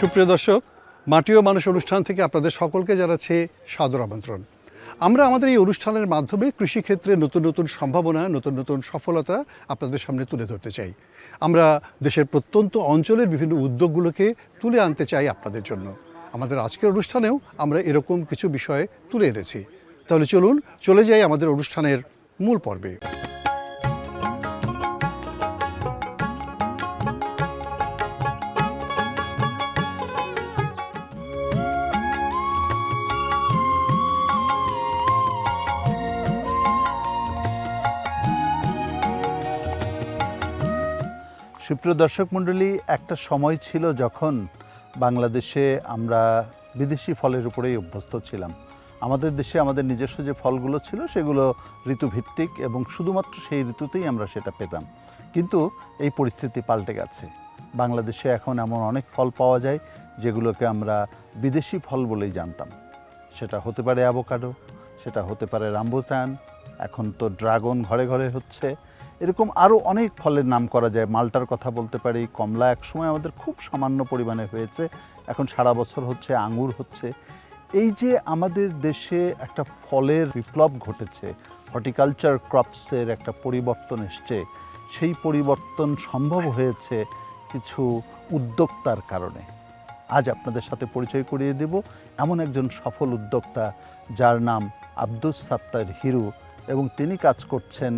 সুপ্রিয় দর্শক, মাটি ও মানুষ অনুষ্ঠান থেকে আপনাদের সকলকে জানাচ্ছি সাদর আমন্ত্রণ। আমরা আমাদের এই অনুষ্ঠানের মাধ্যমে কৃষিক্ষেত্রে নতুন নতুন সম্ভাবনা, নতুন নতুন সফলতা আপনাদের সামনে তুলে ধরতে চাই। আমরা দেশের প্রত্যন্ত অঞ্চলের বিভিন্ন উদ্যোগগুলোকে তুলে আনতে চাই আপনাদের জন্য। আমাদের আজকের অনুষ্ঠানেও আমরা এরকম কিছু বিষয় তুলে এনেছি। তাহলে চলুন, চলে যাই আমাদের অনুষ্ঠানের মূল পর্বে। সুপ্রিয় দর্শক মণ্ডলী, একটা সময় ছিল যখন বাংলাদেশে আমরা বিদেশি ফলের উপরেই অভ্যস্ত ছিলাম। আমাদের দেশে আমাদের নিজস্ব যে ফলগুলো ছিল সেগুলো ঋতুভিত্তিক এবং শুধুমাত্র সেই ঋতুতেই আমরা সেটা পেতাম। কিন্তু এই পরিস্থিতি পাল্টে গেছে। বাংলাদেশে এখন এমন অনেক ফল পাওয়া যায় যেগুলোকে আমরা বিদেশি ফল বলেই জানতাম। সেটা হতে পারে অ্যাভোকাডো, সেটা হতে পারে রাম্বুটান এখন তো ড্রাগন ঘরে ঘরে হচ্ছে। এরকম আরও অনেক ফলের নাম করা যায়। মালটার কথা বলতে পারি, কমলা একসময় আমাদের খুব সামান্য পরিমাণে হয়েছে। এখন সারা বছর হচ্ছে, আঙুর হচ্ছে। এই যে আমাদের দেশে একটা ফলের বিপ্লব ঘটেছে, হর্টিকালচার ক্রপসের একটা পরিবর্তন এসছে। সেই পরিবর্তন সম্ভব হয়েছে কিছু উদ্যোক্তার কারণে। আজ আপনাদের সাথে পরিচয় করিয়ে দেব এমন একজন সফল উদ্যোক্তা যার নাম আব্দুস সাত্তার হিরু এবং তিনি কাজ করছেন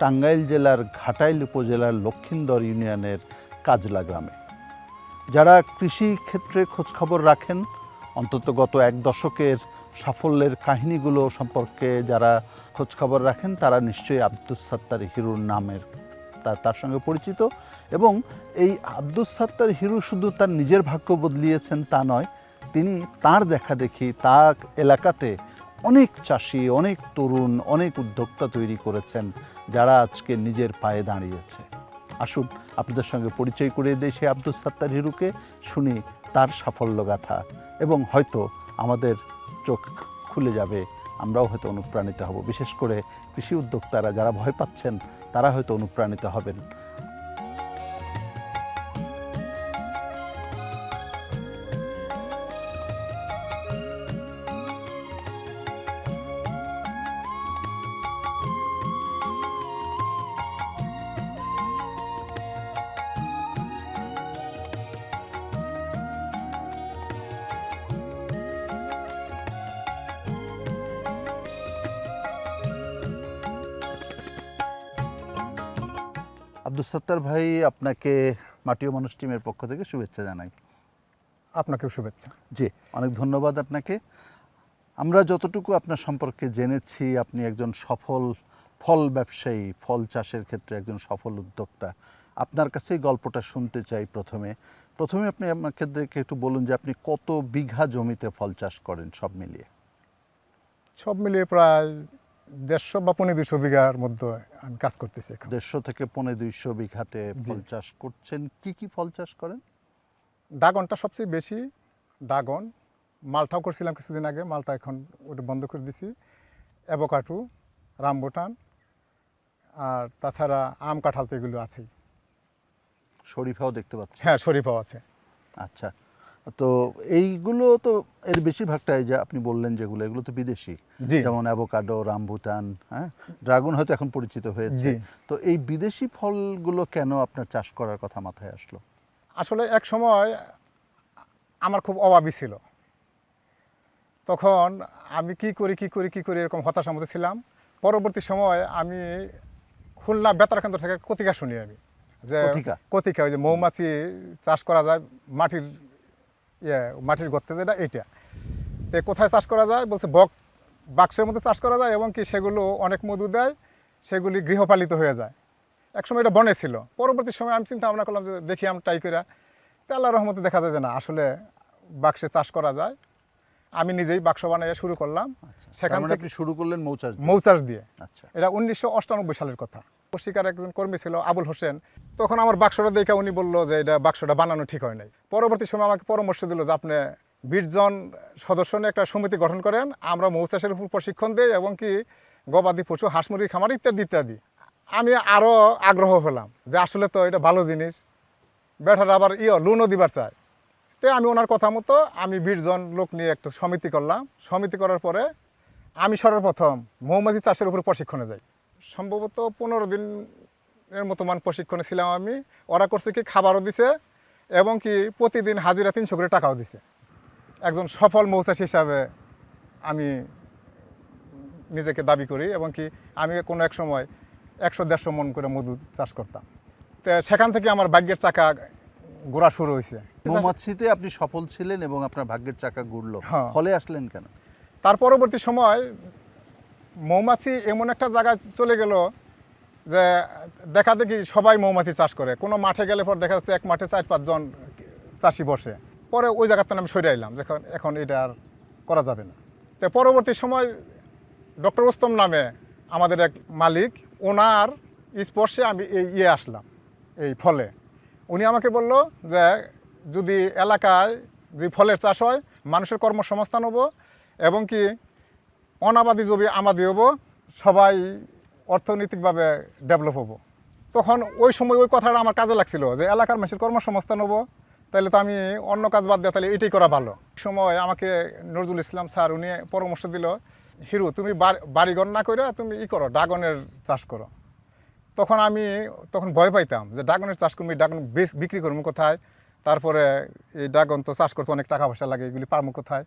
টাঙ্গাইল জেলার ঘাটাইল উপজেলার লক্ষিন্দর ইউনিয়নের কাজলা গ্রামে। যারা কৃষি ক্ষেত্রে খোঁজখবর রাখেন, অন্তত গত এক দশকের সাফল্যের কাহিনীগুলো সম্পর্কে যারা খোঁজখবর রাখেন, তারা নিশ্চয়ই আব্দুস সাত্তার হিরুর নামের তার সঙ্গে পরিচিত এবং এই আব্দুস সাত্তার হিরু শুধু তার নিজের ভাগ্য বদলিয়েছেন তা নয়, তিনি তার দেখা দেখি তার এলাকাতে অনেক চাষি, অনেক তরুণ, অনেক উদ্যোক্তা তৈরি করেছেন যারা আজকে নিজের পায়ে দাঁড়িয়েছে। আসুন আপনাদের সঙ্গে পরিচয় করিয়ে দিই সেই আব্দুস সাত্তার হিরুকে, শুনি তার সাফল্য গাথা এবং হয়তো আমাদের চোখ খুলে যাবে, আমরাও হয়তো অনুপ্রাণিত হব। বিশেষ করে কৃষি উদ্যোক্তারা যারা ভয় পাচ্ছেন, তারা হয়তো অনুপ্রাণিত হবেন। আব্দুস সাত্তার ভাই আপনাকে মাটিও মানুষ টিমের পক্ষ থেকে শুভেচ্ছা জানাই। আপনাকেও শুভেচ্ছা। জি অনেক ধন্যবাদ আপনাকে। আমরা যতটুকু আপনার সম্পর্কে জেনেছি আপনি একজন সফল ফল ব্যবসায়ী ফল চাষের ক্ষেত্রে একজন সফল উদ্যোক্তা। আপনার কাছেই গল্পটা শুনতে চাই প্রথমে। প্রথমে আপনি আমাকে একটু বলুন যে আপনি কত বিঘা জমিতে ফল চাষ করেন সব মিলিয়ে? সব মিলিয়ে প্রায় দেড়শো বা পনেরো দুশো বিঘার মধ্যে আমি কাজ করতেছি এখন। দেড়শো থেকে পনেরো দুইশো বিঘাতে ফল চাষ করছেন। কি কি ফল চাষ করেন? ড্রাগনটা সবচেয়ে বেশি ড্রাগন মালটাও করছিলাম কিছুদিন আগে মালটা এখন ওটা বন্ধ করে দিছি। অ্যাভোকাটো রামবুটান আর তাছাড়া আম কাঁঠাল তো এগুলো আছেই। শরীফাও দেখতে পাচ্ছি। হ্যাঁ শরীফাও আছে। আচ্ছা। তো এইগুলো তো এর বেশিরভাগটাই যে আপনি বললেন যেগুলো এগুলো তো বিদেশি। যেমন অ্যাভোকাডো রামবুটান হ্যাঁ? ড্রাগন হয়তো এখন পরিচিত হয়েছে। তো এই বিদেশি ফলগুলো কেন আপনার চাষ করার কথা মাথায় আসলো? আসলে এক সময় আমার খুব অভাবই ছিল। তখন আমি কি করি কি করি কি করি এরকম হতাশার মধ্যে ছিলাম। পরবর্তী সময় আমি খুলনা বেতার কেন্দ্র থেকে কতিকা শুনি আমি। যে? কতিকা ওই যে মৌমাছি চাষ করা যায় মাটির ইয়ে মাটির গর্তে যেটা এইটা। তো কোথায় চাষ করা যায়? বলছে বক বাক্সের মধ্যে চাষ করা যায় এবং কি সেগুলো অনেক মধু দেয় সেগুলি গৃহপালিত হয়ে যায়। একসময় এটা বনে ছিল। পরবর্তী সময় আমি চিন্তা ভাবনা করলাম যে দেখি আমি ট্রাই করে তো আল্লাহ রহমতে দেখা যায় যে না আসলে বাক্সে চাষ করা যায়। আমি নিজেই বাক্স বানিয়ে শুরু করলাম। সেখান সেখানে থেকে আপনি শুরু করলেন মৌচাষ। মৌচাষ দিয়ে। আচ্ছা। এটা উনিশশো অষ্টানব্বই সালের কথা। পত্রিকার একজন কর্মী ছিল আবুল হোসেন। তখন আমার বাক্সটা দেখে উনি বলল যে এটা বাক্সটা বানানো ঠিক হয় নাই। পরবর্তী সময় আমাকে পরামর্শ দিল যে আপনি বিশ জন সদস্য নিয়ে একটা সমিতি গঠন করেন, আমরা মৌ চাষের উপর প্রশিক্ষণ দিই এবং কি গবাদি পশু, হাঁস, মুরগি, খামার ইত্যাদি ইত্যাদি। আমি আরও আগ্রহ হলাম যে আসলে তো এটা ভালো জিনিস। বেটার আবার ইয়ে লোনও দিবার চায়। তো আমি ওনার কথা মতো আমি বিশজন লোক নিয়ে একটা সমিতি করলাম। সমিতি করার পরে আমি সর্বপ্রথম মৌমাছি চাষের উপর প্রশিক্ষণে যাই। সম্ভবত পনেরো দিনের মতো মান প্রশিক্ষণে ছিলাম আমি। ওরা করছে কি খাবারও দিছে এবং কি প্রতিদিন হাজিরা তিনশো করে টাকাও দিছে। একজন সফল মৌচাষী হিসাবে আমি নিজেকে দাবি করি এবং কি আমি কোনো এক সময় একশো দেড়শো মন করে মধু চাষ করতাম। তো সেখান থেকে আমার ভাগ্যের চাকা ঘোরা শুরু হয়েছে মৌমাছিতে আপনি সফল ছিলেন এবং আপনার ভাগ্যের চাকা ঘুরলো। হ্যাঁ। ফলে আসলেন কেন? তার পরবর্তী সময় মৌমাছি এমন একটা জায়গায় চলে গেল যে দেখা দেখি সবাই মৌমাছি চাষ করে। কোনো মাঠে গেলে পর দেখা যাচ্ছে এক মাঠে চার পাঁচজন চাষি বসে। পরে ওই জায়গাতে আমি সরে আইলাম যখন এখন এটা আর করা যাবে না। তো পরবর্তী সময় ডক্টর ওস্তম নামে আমাদের এক মালিক, ওনার স্পর্শে আমি এই ইয়ে আসলাম, এই ফলে। উনি আমাকে বলল যে, যদি এলাকায় যদি ফলের চাষ হয়, মানুষের কর্মসংস্থান হব এবং কি অনাবাদী জমি আমাদি হব, সবাই অর্থনৈতিকভাবে ডেভেলপ হব। তখন ওই সময় ওই কথাটা আমার কাজে লাগছিল যে এলাকার মানুষের কর্মসংস্থান হব তাহলে তো আমি অন্য কাজ বাদ দিয়ে তাহলে এটাই করা ভালো। সময় আমাকে নজরুল ইসলাম স্যার উনি পরামর্শ দিল, হিরু, তুমি বাড়ি- বাড়িঘর না করে তুমি ই করো, ড্রাগনের চাষ করো। তখন আমি তখন ভয় পাইতাম যে ড্রাগনের চাষ করব ড্রাগন বিক্রি করব কোথায়? তারপরে এই ড্রাগন তো চাষ করতে অনেক টাকা পয়সা লাগে, এগুলি পারব কোথায়?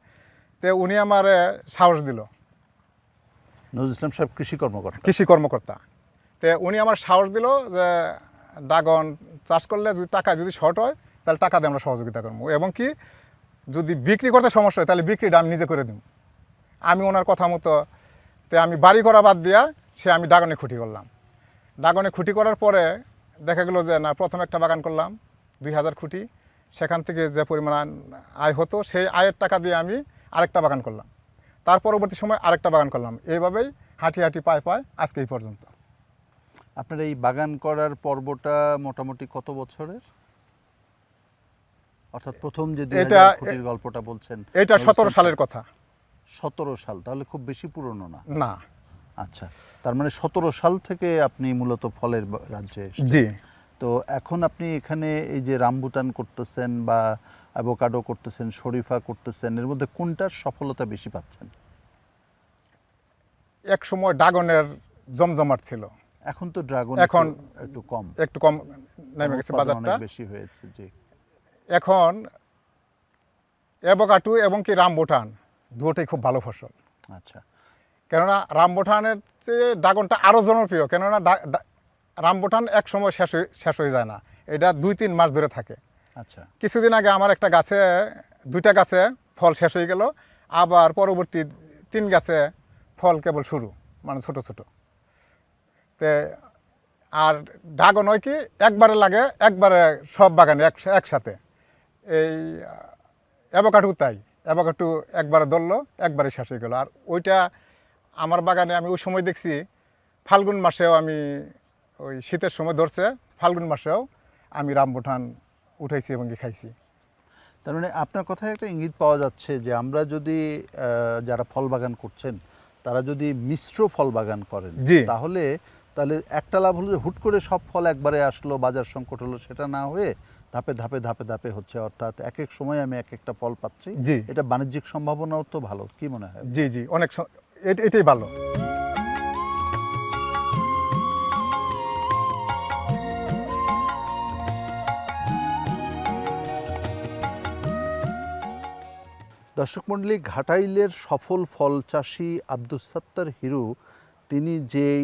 তো উনি আমার সাহস দিল। নজরুল ইসলাম সাহেব কৃষি কর্মকর্তা। কৃষি কর্মকর্তা। তো উনি আমার সাহস দিল যে ড্রাগন চাষ করলে যদি টাকা যদি শর্ট হয়, তাহলে টাকা দিয়ে আমরা সহযোগিতা করব। এবং কি, যদি বিক্রি করতে সমস্যা হয়, তাহলে বিক্রিটা আমি নিজে করে দিব। আমি ওনার কথা মতো, তো আমি বাড়ি করা বাদ দিয়া সে আমি ড্রাগনে খুঁটি করলাম। ড্রাগনে খুঁটি করার পরে দেখা গেলো যে না, প্রথম একটা বাগান করলাম, দুই হাজার খুঁটি। সেখান থেকে যে পরিমাণ আয় হতো, সেই আয়ের টাকা দিয়ে আমি আরেকটা বাগান করলাম। তার পরবর্তী সময় আরেকটা বাগান করলাম। এইভাবেই হাঁটি হাঁটি পায় পায় আজকে এই পর্যন্ত। আপনার এই বাগান করার পর্বটা মোটামুটি কত বছরের? অর্থাৎ প্রথম যে এটা- গল্পটা বলছেন এটা সতেরো সালের কথা। সতেরো সাল তাহলে খুব বেশি পুরনো না? না। আচ্ছা তার মানে সতেরো সাল থেকে আপনি মূলত ফলের রাজ্যে জি। তো এখন আপনি এখানে এই যে রামবুটান করতেছেন বা অ্যাভোকাডো করতেছেন শরীফা করতেছেন এর মধ্যে কোনটার সফলতা বেশি পাচ্ছেন? এক সময় ড্রাগনের জমজমাট ছিল। এখন তো ড্রাগন এখন- একটু কম। একটু কম নেমে গেছে বাজারটা। বেশি হয়েছে জি। এখন অ্যাভোকাডো এবং কি রামবোটান দুটোই খুব ভালো ফসল। আচ্ছা। কেননা রামবোটানের চেয়ে ড্রাগনটা আরও জনপ্রিয় কেননা রামবোটান এক সময় শেষ হয়ে শেষ হয়ে যায় না। এটা দুই তিন মাস ধরে থাকে। আচ্ছা। কিছুদিন আগে আমার একটা গাছে, দুইটা গাছে ফল শেষ হয়ে গেল, আবার পরবর্তী তিন গাছে ফল কেবল শুরু মানে ছোট ছোট। তে আর ড্রাগন হয় কি, একবারে লাগে, একবারে সব বাগানে এক, একসাথে। এই অ্যাভোকাডো তাই, অ্যাভোকাডো একবারে ধরলো, একবারে শেষ হয়ে গেলো। আর ওইটা আমার বাগানে আমি ওই সময় দেখছি, ফাল্গুন মাসেও আমি ওই শীতের সময় ধরছে, ফাল্গুন মাসেও আমি রামবুঠান উঠাইছি এবং খাইছি। তার মানে আপনার কথায় একটা ইঙ্গিত পাওয়া যাচ্ছে যে আমরা যদি যারা ফল বাগান করছেন তারা যদি মিশ্র ফল বাগান করেন তাহলে তাহলে একটা লাভ হলো যে হুট করে সব ফল একবারে আসলো বাজার সংকট হলো সেটা না হয়ে ধাপে ধাপে ধাপে ধাপে হচ্ছে অর্থাৎ এক এক সময় আমি এক একটা ফল পাচ্ছি। জি। এটা বাণিজ্যিক সম্ভাবনাও তো ভালো কি মনে হয়? জি জি অনেক এটাই ভালো। দর্শক মণ্ডলী, ঘাটাইলের সফল ফল চাষি আব্দুস সাত্তার হিরু, তিনি যেই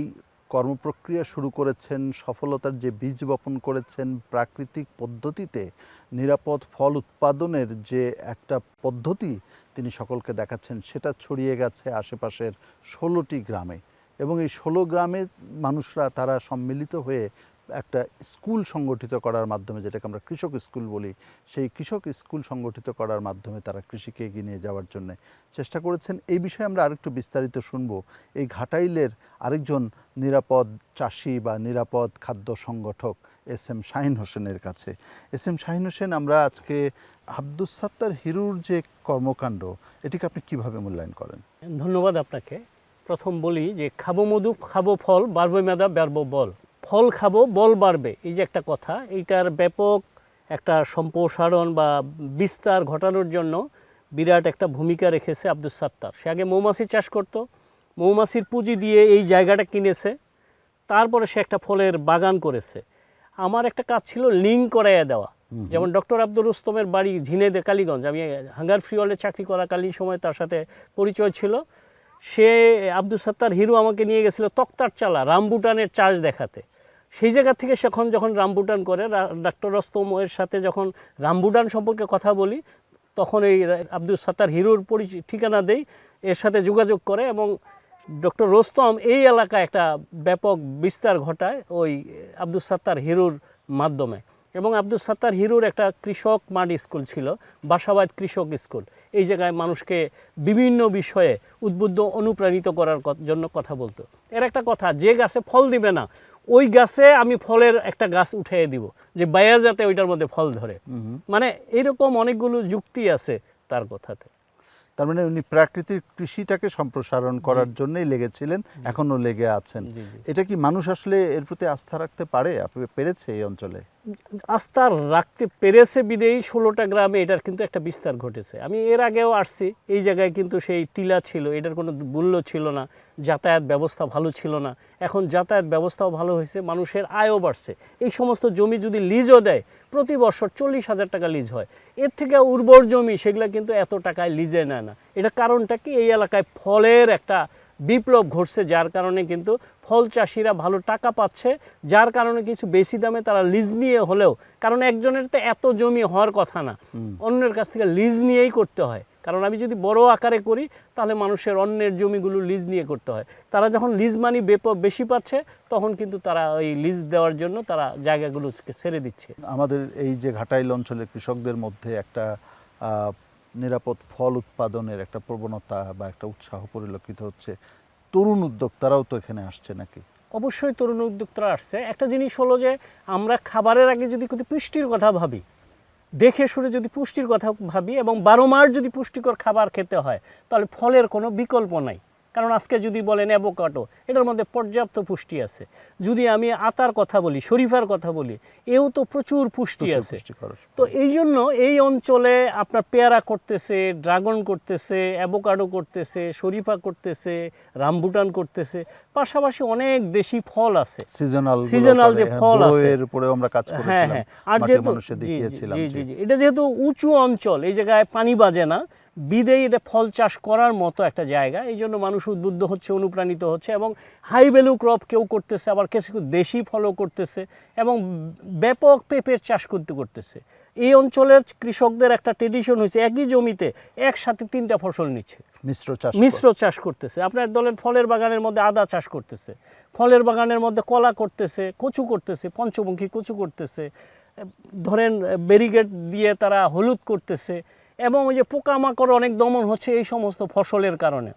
কর্মপ্রক্রিয়া শুরু করেছেন, সফলতার যে বীজ বপন করেছেন, প্রাকৃতিক পদ্ধতিতে নিরাপদ ফল উৎপাদনের যে একটা পদ্ধতি তিনি সকলকে দেখাচ্ছেন, সেটা ছড়িয়ে গেছে আশেপাশের ষোলোটি গ্রামে। এবং এই ষোলো গ্রামের মানুষরা, তারা সম্মিলিত হয়ে একটা স্কুল সংগঠিত করার মাধ্যমে, যেটাকে আমরা কৃষক স্কুল বলি, সেই কৃষক স্কুল সংগঠিত করার মাধ্যমে তারা কৃষিকে এগিয়ে নিয়ে যাওয়ার জন্য চেষ্টা করেছেন। এই বিষয়ে আমরা আরেকটু বিস্তারিত শুনব। এই ঘাটাইলের আরেকজন নিরাপদ চাষি বা নিরাপদ খাদ্য সংগঠক এস এম শাহিন হোসেনের কাছে। এস এম শাহিন হোসেন, আমরা আজকে আব্দুস সাত্তার হিরুর যে কর্মকাণ্ড, এটিকে আপনি কীভাবে মূল্যায়ন করেন? ধন্যবাদ আপনাকে। প্রথম বলি যে, খাব মধু, খাব ফল বাড়বে মেধা বাড়বো বল। ফল খাব বল বাড়বে এই যে একটা কথা। এইটার ব্যাপক একটা সম্প্রসারণ বা বিস্তার ঘটানোর জন্য বিরাট একটা ভূমিকা রেখেছে আব্দুল সাত্তার। সে আগে মৌমাছি চাষ করত মৌমাছির পুঁজি দিয়ে এই জায়গাটা কিনেছে তারপরে সে একটা ফলের বাগান করেছে। আমার একটা কাজ ছিল লিঙ্ক করাইয়া দেওয়া। যেমন ডক্টর আব্দুল রুস্তমের বাড়ি ঝিনেদে কালীগঞ্জ আমি হাঙ্গার ফ্রিওয়ালে চাকরি করাকালীন সময় তার সাথে পরিচয় ছিল। সে আব্দুল সত্তার হিরো আমাকে নিয়ে গেছিল তক্তার চালা, রামবুটানের চাষ দেখাতে। সেই জায়গা থেকে সেখন যখন রামবুটান করে ডাক্তার রস্তমের সাথে যখন রামবুটান সম্পর্কে কথা বলি, তখন এই আব্দুল সত্তার হিরোর পরিচয় ঠিকানা দেই, এর সাথে যোগাযোগ করে এবং ডক্টর রোস্তম এই এলাকায় একটা ব্যাপক বিস্তার ঘটায় ওই আব্দুল সাত্তার হিরুর মাধ্যমে। এবং আব্দুল সাত্তার হিরুর একটা কৃষক মাড স্কুল ছিল বাসাবাদ কৃষক স্কুল। এই জায়গায় মানুষকে বিভিন্ন বিষয়ে উদ্বুদ্ধ অনুপ্রাণিত করার জন্য কথা বলতো। এর একটা কথা যে গাছে ফল দিবে না ওই গাছে আমি ফলের একটা গাছ উঠিয়ে দিব যে বায়া যাতে ওইটার মধ্যে ফল ধরে। মানে এরকম অনেকগুলো যুক্তি আছে তার কথাতে। তার মানে উনি প্রাকৃতিক কৃষিটাকে সম্প্রসারণ করার জন্যই লেগেছিলেন এখনও লেগে আছেন। এটা কি মানুষ আসলে এর প্রতি আস্থা রাখতে পারে? পেরেছে এই অঞ্চলে? আস্থা রাখতে পেরেছে বিদেয়ী ষোলোটা গ্রামে এটার কিন্তু একটা বিস্তার ঘটেছে। আমি এর আগেও আসছি এই জায়গায় কিন্তু সেই টিলা ছিল এটার কোনো মূল্য ছিল না। যাতায়াত ব্যবস্থা ভালো ছিল না। এখন যাতায়াত ব্যবস্থাও ভালো হয়েছে, মানুষের আয়ও বাড়ছে। এই সমস্ত জমি যদি লিজও দেয়, প্রতি বছর চল্লিশ হাজার টাকা লিজ হয়। এর থেকে উর্বর জমি, সেগুলো কিন্তু এত টাকায় লিজে নেয় না। এটা কারণটা কি? এই এলাকায় ফলের একটা বিপ্লব ঘটছে যার কারণে কিন্তু ফল চাষিরা ভালো টাকা পাচ্ছে যার কারণে কিছু বেশি দামে তারা লিজ নিয়ে হলেও কারণ একজনের তো এত জমি হওয়ার কথা না। অন্যের কাছ থেকে লিজ নিয়েই করতে হয়। কারণ আমি যদি বড় আকারে করি তাহলে মানুষের অন্যের জমিগুলো লিজ নিয়ে করতে হয়। তারা যখন লিজ মানি বেপ- বেশি পাচ্ছে তখন কিন্তু তারা ওই লিজ দেওয়ার জন্য তারা জায়গাগুলোকে ছেড়ে দিচ্ছে। আমাদের এই যে ঘাটাইল অঞ্চলের কৃষকদের মধ্যে একটা নিরাপদ ফল উৎপাদনের একটা প্রবণতা বা একটা উৎসাহ পরিলক্ষিত হচ্ছে। তরুণ উদ্যোক্তারাও তো এখানে আসছে নাকি? অবশ্যই তরুণ উদ্যোক্তারা আসছে। একটা জিনিস হলো যে, আমরা খাবারের আগে যদি কোনো পুষ্টির কথা ভাবি, দেখে শুনে যদি পুষ্টির কথা ভাবি এবং বারো মাস যদি পুষ্টিকর খাবার খেতে হয়, তাহলে ফলের কোনো বিকল্প নাই। কারণ আজকে যদি বলেন অ্যাভোকাডো এটার মধ্যে পর্যাপ্ত পুষ্টি আছে। যদি আমি আতার কথা বলি শরীফার কথা বলি এও তো প্রচুর পুষ্টি আছে। তো এই জন্য এই অঞ্চলে আপনার পেয়ারা করতেছে ড্রাগন করতেছে অ্যাভোকাডো করতেছে শরীফা করতেছে রামবুটান করতেছে পাশাপাশি অনেক দেশি ফল আছে। সিজনাল Seasonal যে ফল আছে। এর আমরা কাজ হ্যাঁ করেছিলাম হ্যাঁ আর যেহেতু জি, জি। জি। এটা যেহেতু উঁচু অঞ্চল এই জায়গায় পানি বাজে না বিদেই এটা ফল চাষ করার মতো একটা জায়গা। এই জন্য মানুষ উদ্বুদ্ধ হচ্ছে অনুপ্রাণিত হচ্ছে এবং হাই ভ্যালু ক্রপ কেউ করতেছে আবার কিছু দেশি ফলও করতেছে এবং ব্যাপক পেঁপের চাষ করতে করতেছে। এই অঞ্চলের কৃষকদের একটা ট্রেডিশন হয়েছে একই জমিতে একসাথে তিনটা ফসল নিচ্ছে। মিশ্র চাষ মিশ্র চাষ করতেছে। আপনার দলের ফলের বাগানের মধ্যে আদা চাষ করতেছে ফলের বাগানের মধ্যে কলা করতেছে কচু করতেছে পঞ্চমুখী কচু করতেছে ধরেন ব্যারিগেড দিয়ে তারা হলুদ করতেছে এবং ওই যে পোকামাকড় অনেক দমন হচ্ছে এই সমস্ত ফসলের কারণে।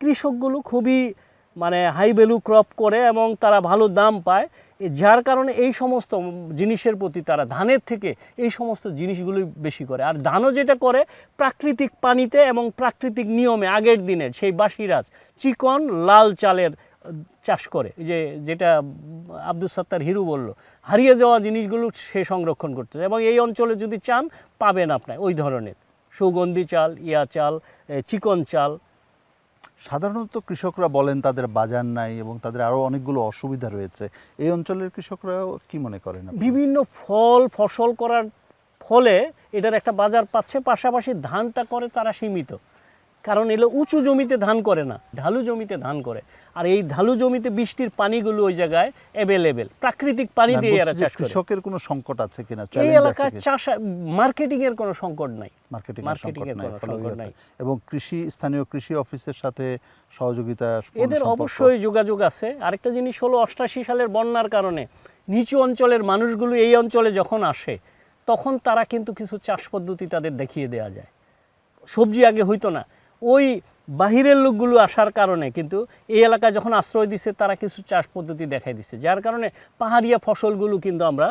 কৃষকগুলো খুবই মানে হাই ভ্যালু ক্রপ করে এবং তারা ভালো দাম পায়। যার কারণে এই সমস্ত জিনিসের প্রতি তারা ধানের থেকে এই সমস্ত জিনিসগুলোই বেশি করে। আর ধানও যেটা করে, প্রাকৃতিক পানিতে এবং প্রাকৃতিক নিয়মে আগের দিনের সেই বাসিরাজ চিকন লাল চালের চাষ করে। যে, যেটা আব্দুল সত্তার হিরু বলল, হারিয়ে যাওয়া জিনিসগুলো সে সংরক্ষণ করতে। এবং এই অঞ্চলে যদি চান, পাবেন আপনার, ওই ধরনের। সুগন্ধি চাল ইয়া চাল চিকন চাল। সাধারণত কৃষকরা বলেন তাদের বাজার নাই এবং তাদের আরও অনেকগুলো অসুবিধা রয়েছে। এই অঞ্চলের কৃষকরাও কি মনে করেন না বিভিন্ন ফল ফসল করার ফলে এটার একটা বাজার পাচ্ছে পাশাপাশি ধানটা করে তারা সীমিত। কারণ এগুলো উঁচু জমিতে ধান করে না ঢালু জমিতে ধান করে। আর এই ঢালু জমিতে বৃষ্টির পানিগুলো ওই জায়গায় অ্যাভেলেবেল প্রাকৃতিক পানি দিয়ে এরা চাষ করে। কৃষকের কোনো সংকট আছে কিনা এই এলাকায় চাষ মার্কেটিং এর কোনো সংকট নাই। মার্কেটিং এর সংকট নাই। এবং কৃষি স্থানীয় কৃষি অফিসের সাথে সহযোগিতা এদের অবশ্যই যোগাযোগ আছে। আরেকটা জিনিস হলো অষ্টাশি সালের বন্যার কারণে নিচু অঞ্চলের মানুষগুলো এই অঞ্চলে যখন আসে তখন তারা কিন্তু কিছু চাষ পদ্ধতি তাদের দেখিয়ে দেওয়া যায়। সবজি আগে হইতো না। ওই বাহিরের লোকগুলো আসার কারণে কিন্তু এই এলাকায় যখন আশ্রয় দিছে, তারা কিছু চাষ পদ্ধতি দেখাই দিচ্ছে যার কারণে পাহাড়িয়া ফসলগুলো কিন্তু আমরা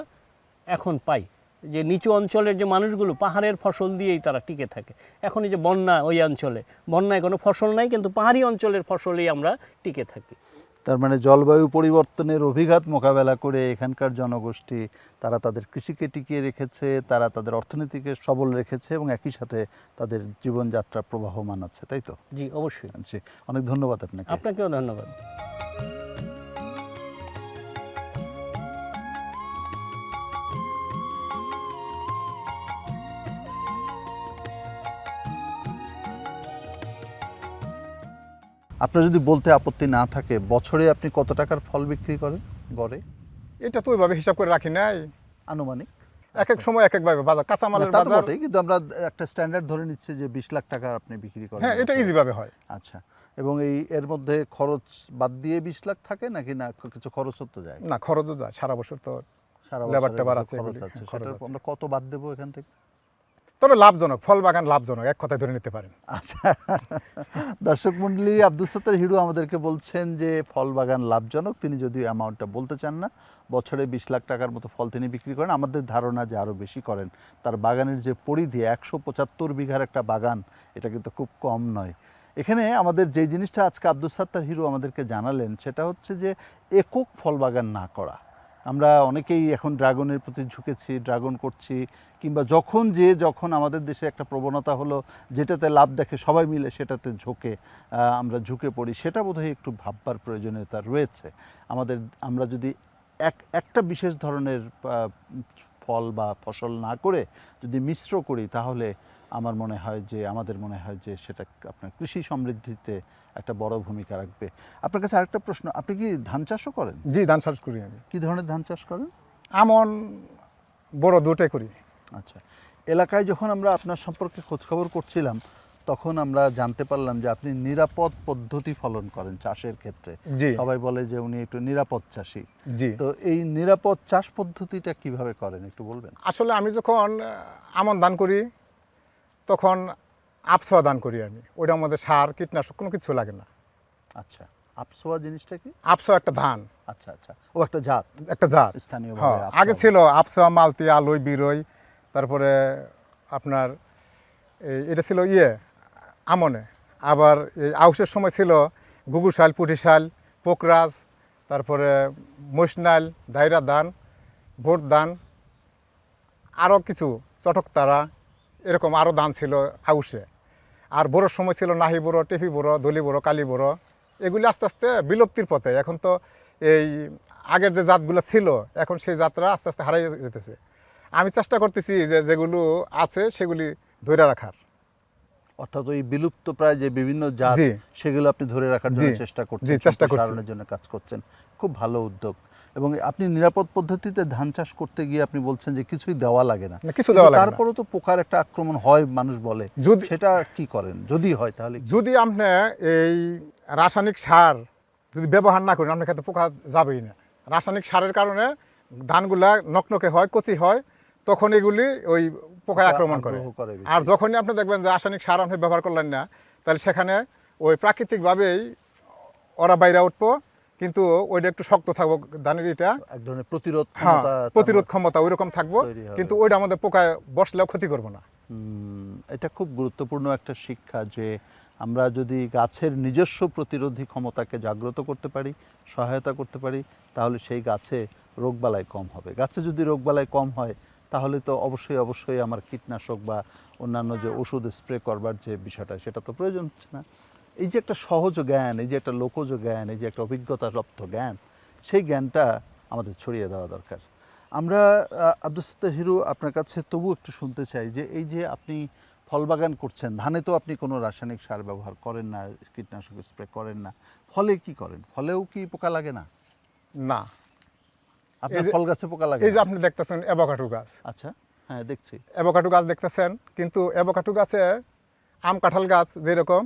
এখন পাই। যে নিচু অঞ্চলের যে মানুষগুলো, পাহাড়ের ফসল দিয়েই তারা টিকে থাকে। এখন এই যে বন্যা ওই অঞ্চলে, বন্যায় কোনো ফসল নাই, কিন্তু পাহাড়ি অঞ্চলের ফসলেই আমরা টিকে থাকি। তার মানে জলবায়ু পরিবর্তনের অভিঘাত মোকাবেলা করে এখানকার জনগোষ্ঠী তারা তাদের কৃষিকে টিকিয়ে রেখেছে তারা তাদের অর্থনীতিকে সবল রেখেছে এবং একই সাথে তাদের জীবনযাত্রা প্রবাহমান আছে তাই তো? জি অবশ্যই। জি অনেক ধন্যবাদ আপনাকে। আপনাকেও ধন্যবাদ। আপনার যদি বলতে আপত্তি না থাকে বছরে আপনি কত টাকার ফল বিক্রি করেন গড়ে? এটা তো ওইভাবে হিসাব করে রাখি নাই। আনুমানিক। এক এক সময় এক একভাবে বাজার কাঁচামালের বাজার কিন্তু আমরা একটা স্ট্যান্ডার্ড ধরে নিচ্ছি যে বিশ লাখ টাকা আপনি বিক্রি করেন হ্যাঁ এটা বছরে। ইজি ভাবে হয়। আচ্ছা এবং এই এর মধ্যে খরচ বাদ দিয়ে বিশ লাখ থাকে নাকি না কিছু খরচ তো যায়? না খরচও যায় সারা বছর তো সারা লেবার টেবার আছে হ্যাঁ, আছে। আমরা কত বাদ দেবো এখান থেকে? তবে লাভজনক, ফল বাগান লাভজনক, এক কথায় ধরে নিতে পারেন। আচ্ছা। দর্শক মন্ডলী আব্দুল সত্তার হিরু আমাদেরকে বলছেন যে, ফল বাগান লাভজনক। তিনি যদি অ্যামাউন্টটা বলতে চান না, বছরে বিশ লাখ টাকার মতো ফল তিনি বিক্রি করেন। আমাদের ধারণা যে আরও বেশি করেন, তার বাগানের যে পরিধি, একশো পঁচাত্তর বিঘার একটা বাগান, এটা কিন্তু খুব কম নয়। এখানে আমাদের যে জিনিসটা আজকে আব্দুল সাত্তার হিরু আমাদেরকে জানালেন, সেটা হচ্ছে যে, একক ফল বাগান না করা। আমরা অনেকেই এখন ড্রাগনের প্রতি ঝুঁকেছি, ড্রাগন করছি, কিংবা যখন যে যখন আমাদের দেশে একটা প্রবণতা হলো, যেটাতে লাভ দেখে সবাই মিলে সেটাতে ঝোঁকে আমরা ঝুঁকে পড়ি, সেটা বোধহয় একটু ভাববার প্রয়োজনীয়তা রয়েছে। আমাদের, আমরা যদি এক, একটা বিশেষ ধরনের ফল বা ফসল না করে যদি মিশ্র করি, তাহলে আমার মনে হয় যে, আমাদের মনে হয় যে, সেটা আপনার কৃষি সমৃদ্ধিতে একটা বড় ভূমিকা রাখবে। আপনার কাছে আরেকটা প্রশ্ন আপনি কি ধান চাষও করেন? জি ধান চাষ করি আমি। কি ধরনের ধান চাষ করেন? আমন বড় দুটাই করি। আচ্ছা এলাকায় যখন আমরা আপনার সম্পর্কে খোঁজখবর করছিলাম তখন আমরা জানতে পারলাম যে আপনি নিরাপদ পদ্ধতি ফলন করেন চাষের ক্ষেত্রে। জি। সবাই বলে যে উনি একটু নিরাপদ চাষী। জি। তো এই নিরাপদ চাষ পদ্ধতিটা কীভাবে করেন একটু বলবেন? আসলে আমি যখন আমন দান করি তখন আপসোয়া দান করি আমি। ওইটার মধ্যে সার কীটনাশক কোনো কিছু লাগে না। আচ্ছা। আপসোয়া জিনিসটা কি? আপসোয়া একটা ধান। আচ্ছা আচ্ছা। ও একটা জাত। একটা জাত। স্থানীয়ভাবে হ্যাঁ আগে ছিল আপসোয়া মালতি আলুই বিরই তারপরে আপনার এই- এটা ছিল ইয়ে আমনে। আবার এই আউশের সময় ছিল গুগুশাল পুটিশাল পোকরাজ তারপরে মৈশনাল দায়রা দান ভোট দান আরও কিছু চটকতারা এরকম আরও দান ছিল আউশে। আর বড়োর সময় ছিল নাহি বড়ো টেফি বড়ো দলি বড়ো কালী বড়ো এগুলি আস্তে আস্তে বিলুপ্তির পথে। এখন তো এই আগের যে জাতগুলো ছিল এখন সেই জাতরা আস্তে আস্তে হারাই যেতেছে। আমি চেষ্টা করতেছি যে যেগুলো আছে সেগুলি ধরে রাখার। অর্থাৎ ওই বিলুপ্ত প্রায় যে বিভিন্ন জাত সেগুলো আপনি ধরে রাখার জন্য চেষ্টা করছেন চেষ্টা করছি। সম্প্রসারণের জন্য কাজ করছেন। খুব ভালো উদ্যোগ। এবং আপনি নিরাপদ পদ্ধতিতে ধান চাষ করতে গিয়ে আপনি বলছেন যে কিছুই দেওয়া লাগে না। কিছু দেওয়া লাগে না। তারপরেও তো পোকার একটা আক্রমণ হয় মানুষ বলে। যদি- সেটা কি করেন? যদি হয় তাহলে যদি আপনি এই রাসায়নিক সার যদি ব্যবহার না করেন আপনার ক্ষেত্রে পোকা যাবেই না। রাসায়নিক সারের কারণে ধানগুলা নকনকে হয় কচি হয় তখন এগুলি ওই পোকায় আক্রমণ করে। আর যখনই আপনি দেখবেন যে রাসায়নিক সার আপনি ব্যবহার করলেন না তাহলে সেখানে ওই প্রাকৃতিকভাবেই ওরা বাইরে উঠবো কিন্তু ওইটা একটু শক্ত থাকব ধানের এটা এক ধরনের প্রতিরোধ হ্যাঁ প্রতিরোধ ক্ষমতা ওই রকম থাকব কিন্তু ওইটা আমাদের পোকায় বসলেও ক্ষতি করব না। এটা খুব গুরুত্বপূর্ণ একটা শিক্ষা যে আমরা যদি গাছের নিজস্ব প্রতিরোধী ক্ষমতাকে জাগ্রত করতে পারি সহায়তা করতে পারি তাহলে সেই গাছে রোগবালাই কম হবে। গাছে যদি রোগবালাই কম হয় তাহলে তো অবশ্যই অবশ্যই আমার কীটনাশক বা অন্যান্য যে ওষুধ স্প্রে করবার যে বিষয়টা সেটা তো প্রয়োজন হচ্ছে না। এই যে একটা সহজ জ্ঞান এই যে একটা লোকজ জ্ঞান এই যে একটা অভিজ্ঞতা লব্ধ জ্ঞান সেই জ্ঞানটা আমাদের ছড়িয়ে দেওয়া দরকার। আমরা আব্দুল সত্তার হিরু আপনার কাছে তবু একটু শুনতে চাই যে এই যে আপনি ফল বাগান করছেন ধানে তো আপনি কোনো রাসায়নিক সার ব্যবহার করেন না কীটনাশক স্প্রে করেন না ফলে কি করেন? ফলেও কি পোকা লাগে না? না। আপনার ফল গাছে পোকা লাগে এই যে আপনি দেখতেছেন অ্যাভোকাডো গাছ। আচ্ছা হ্যাঁ দেখছি। অ্যাভোকাডো গাছ দেখতেছেন কিন্তু অ্যাভোকাডো গাছে আম কাঁঠাল গাছ যেরকম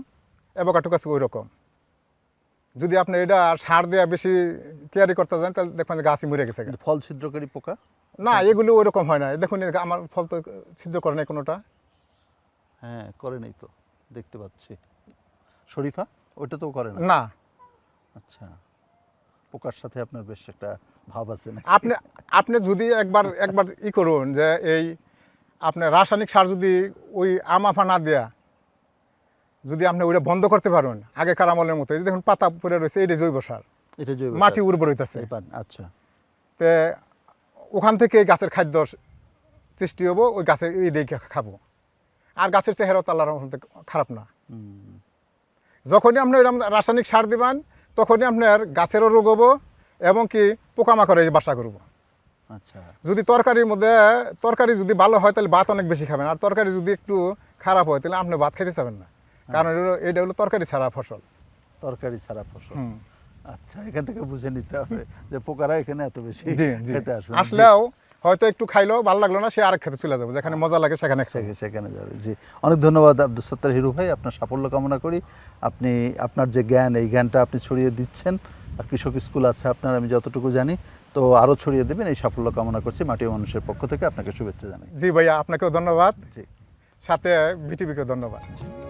অ্যাভোকাডো গাছ ওই রকম যদি আপনি এটা আর সার দেওয়া বেশি কেয়ারি করতে যান তাহলে দেখবেন গাছই মরে গেছে ফল ছিদ্রকারী পোকা? না এগুলো ওই রকম হয় না। দেখুন আমার ফল তো ছিদ্র করে নাই কোনোটা। হ্যাঁ করে নেই তো দেখতে পাচ্ছি। শরীফা ওটা তো করে না? না। আচ্ছা পোকার সাথে আপনার বেশ একটা ভাব আছে না আপনি আপনি যদি একবার একবার ই করুন যে এই আপনার রাসায়নিক সার যদি ওই আমাফা না দেয়া যদি আপনি ওইটা বন্ধ করতে পারেন আগেকার আমলের মতো দেখুন পাতা পড়ে রয়েছে এইটা জৈব সার। এটা জৈব মাটি উর্বর হইতেছে। আচ্ছা। তে ওখান থেকে গাছের খাদ্য সৃষ্টি হব ওই গাছের এইটাই খাব। আর গাছের চেহারাও তো আল্লাহর খারাপ না। যখনই আপনি এরকম রাসায়নিক সার দিবেন তখনই আপনার গাছেরও রোগ হব এবং কি পোকামাকড়ের বাসা করব। আচ্ছা। যদি তরকারির মধ্যে তরকারি যদি ভালো হয় তাহলে ভাত অনেক বেশি খাবেন। আর তরকারি যদি একটু খারাপ হয় তাহলে আপনি ভাত খেতে চাবেন না। কারণ এটা- হলো তরকারি ছাড়া ফসল। তরকারি ছাড়া ফসল। আচ্ছা এখান থেকে বুঝে নিতে হবে যে পোকারা এখানে এত বেশি খেতে আসবে আসলেও হয়তো একটু খাইলো ভালো লাগল না সে আরেক খেতে চলে যাবে। যেখানে মজা লাগে সেখানে সেখানে সেখানে যাবে জি। অনেক ধন্যবাদ আব্দুল সত্তার হিরু ভাই আপনার সাফল্য কামনা করি। আপনি আপনার যে জ্ঞান এই জ্ঞানটা আপনি ছড়িয়ে দিচ্ছেন আর কৃষক স্কুল আছে আপনার আমি যতটুকু জানি। তো আরও ছড়িয়ে দেবেন এই সাফল্য কামনা করছি মাটি মানুষের পক্ষ থেকে। আপনাকে শুভেচ্ছা জানাই। জি ভাইয়া আপনাকেও ধন্যবাদ। জি। সাথে বিটিভিকেও ধন্যবাদ।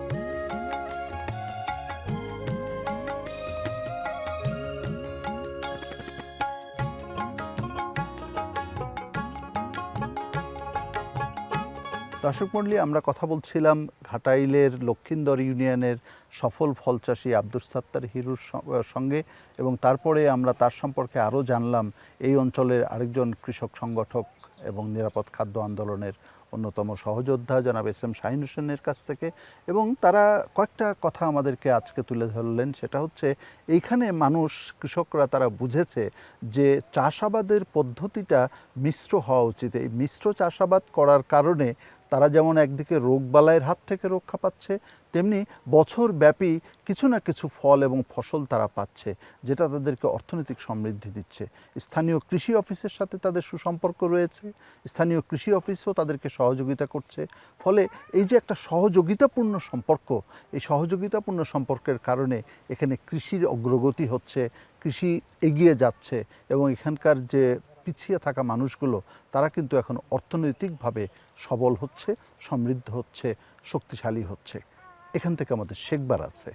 দর্শক মণ্ডলী, আমরা কথা বলছিলাম ঘাটাইলের লক্ষিন্দর ইউনিয়নের সফল ফল চাষি আব্দুল সাত্তার হিরুর সঙ্গে এবং তারপরে আমরা তার সম্পর্কে আরও জানলাম এই অঞ্চলের আরেকজন কৃষক সংগঠক এবং নিরাপদ খাদ্য আন্দোলনের অন্যতম সহযোদ্ধা জনাব এস এম শাহিন হোসেনের কাছ থেকে এবং তারা কয়েকটা কথা আমাদেরকে আজকে তুলে ধরলেন। সেটা হচ্ছে, এইখানে মানুষ, কৃষকরা তারা বুঝেছে যে চাষাবাদের পদ্ধতিটা মিশ্র হওয়া উচিত। এই মিশ্র চাষাবাদ করার কারণে তারা যেমন একদিকে রোগবালাইয়ের হাত থেকে রক্ষা পাচ্ছে, তেমনি বছর ব্যাপী কিছু না কিছু ফল এবং ফসল তারা পাচ্ছে, যেটা তাদেরকে অর্থনৈতিক সমৃদ্ধি দিচ্ছে। স্থানীয় কৃষি অফিসের সাথে তাদের সুসম্পর্ক রয়েছে, স্থানীয় কৃষি অফিসও তাদেরকে সহযোগিতা করছে। ফলে এই যে একটা সহযোগিতাপূর্ণ সম্পর্ক, এই সহযোগিতাপূর্ণ সম্পর্কের কারণে এখানে কৃষির অগ্রগতি হচ্ছে, কৃষি এগিয়ে যাচ্ছে এবং এখানকার যে পিছিয়ে থাকা মানুষগুলো, তারা কিন্তু এখন অর্থনৈতিকভাবে সবল হচ্ছে, সমৃদ্ধ হচ্ছে, শক্তিশালী হচ্ছে। এখান থেকে আমাদের শেখবার আছে।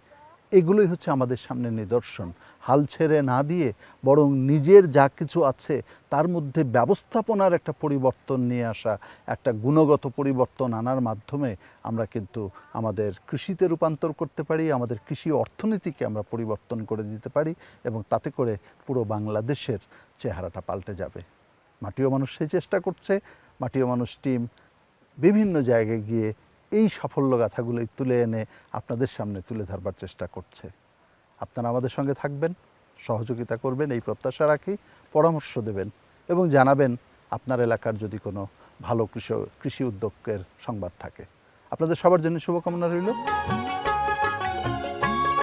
এগুলোই হচ্ছে আমাদের সামনে নিদর্শন। হাল ছেড়ে না দিয়ে বরং নিজের যা কিছু আছে তার মধ্যে ব্যবস্থাপনার একটা পরিবর্তন নিয়ে আসা, একটা গুণগত পরিবর্তন আনার মাধ্যমে আমরা কিন্তু আমাদের কৃষিতে রূপান্তর করতে পারি, আমাদের কৃষি অর্থনীতিকে আমরা পরিবর্তন করে দিতে পারি এবং তাতে করে পুরো বাংলাদেশের চেহারাটা পাল্টে যাবে। মাটিও মানুষ সেই চেষ্টা করছে, মাটিও মানুষ টিম বিভিন্ন জায়গায় গিয়ে এই সাফল্য গাথাগুলোই তুলে এনে আপনাদের সামনে তুলে ধরবার চেষ্টা করছে। আপনারা আমাদের সঙ্গে থাকবেন, সহযোগিতা করবেন, এই প্রত্যাশা রাখি, পরামর্শ দেবেন এবং জানাবেন আপনার এলাকার যদি কোনো ভালো কৃষক, কৃষি উদ্যোগের সংবাদ থাকে। আপনাদের সবার জন্য শুভকামনা রইল।